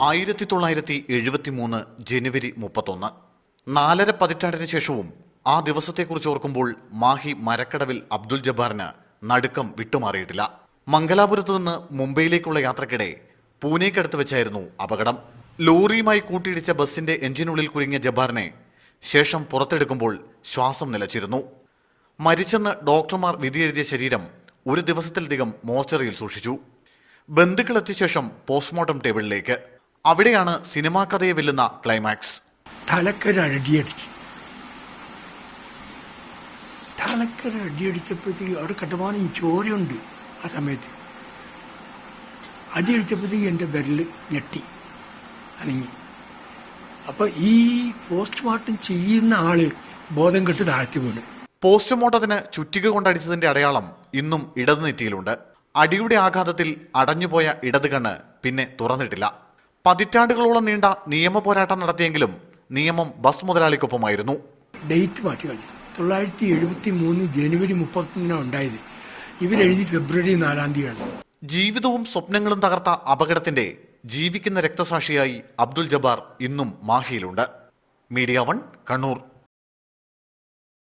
ആയിരത്തി തൊള്ളായിരത്തി എഴുപത്തി മൂന്ന് ജനുവരി മുപ്പത്തൊന്ന്. നാലര പതിറ്റാണ്ടിന് ശേഷവും ആ ദിവസത്തെക്കുറിച്ച് ഓർക്കുമ്പോൾ മാഹി മരക്കടവിൽ അബ്ദുൽ ജബ്ബാറിന് നടുക്കം വിട്ടുമാറിയിട്ടില്ല. മംഗലാപുരത്ത് നിന്ന് മുംബൈയിലേക്കുള്ള യാത്രക്കിടെ പൂനെക്കടുത്ത് വെച്ചായിരുന്നു അപകടം. ലോറിയുമായി കൂട്ടിയിടിച്ച ബസിന്റെ എഞ്ചിനുള്ളിൽ കുരുങ്ങിയ ജബ്ബാറിനെ ശേഷം പുറത്തെടുക്കുമ്പോൾ ശ്വാസം നിലച്ചിരുന്നു. മരിച്ചെന്ന് ഡോക്ടർമാർ വിധിയെഴുതിയ ശരീരം ഒരു ദിവസത്തിലധികം മോർച്ചറിയിൽ സൂക്ഷിച്ചു. ബന്ധുക്കളെത്തിയ ശേഷം പോസ്റ്റ്മോർട്ടം ടേബിളിലേക്ക്. അവിടെയാണ് സിനിമാ കഥയെ വെല്ലുന്ന ക്ലൈമാക്സ് തലക്കൊരു അടിയടിച്ച്. തലക്കൊരു അടിയടിച്ചപ്പോഴത്തേക്ക് അവിടെ കട്ടമാനം ചോരയുണ്ട് ആ സമയത്ത്. അടിയടിച്ചപ്പോഴത്തേക്ക് എന്റെ വിരൽ ഞെട്ടി അനങ്ങി. അപ്പോൾ ഈ പോസ്റ്റ്മോർട്ടം ചെയ്യുന്ന ആൾ ബോധം കെട്ട് താഴ്ത്തി വീണ്. പോസ്റ്റ്മോർട്ടത്തിന് ചുറ്റിക കൊണ്ടടിച്ചതിന്റെ അടയാളം ഇന്നും ഇടത് നെറ്റിയിലുണ്ട്. അടിയുടെ ആഘാതത്തിൽ അടഞ്ഞുപോയ ഇടത് കണ്ണ് പിന്നെ തുറന്നിട്ടില്ല. പതിറ്റാണ്ടുകളോളം നീണ്ട നിയമ പോരാട്ടം നടത്തിയെങ്കിലും നിയമം ബസ് മുതലാളിക്കൊപ്പമായിരുന്നു. ഡേറ്റ് മാറ്റി കഴിഞ്ഞു തൊള്ളായിരത്തി എഴുപത്തി മൂന്ന് ജനുവരി മുപ്പത്തൊന്നിനാണ് ഉണ്ടായത്. ഇവരെഴുതി ഫെബ്രുവരി നാലാം തീയതിയാണ്. ജീവിതവും സ്വപ്നങ്ങളും തകർത്ത അപകടത്തിന്റെ ജീവിക്കുന്ന രക്തസാക്ഷിയായി അബ്ദുൽ ജബാർ ഇന്നും മാഹിയിലുണ്ട്. Media one Kannur.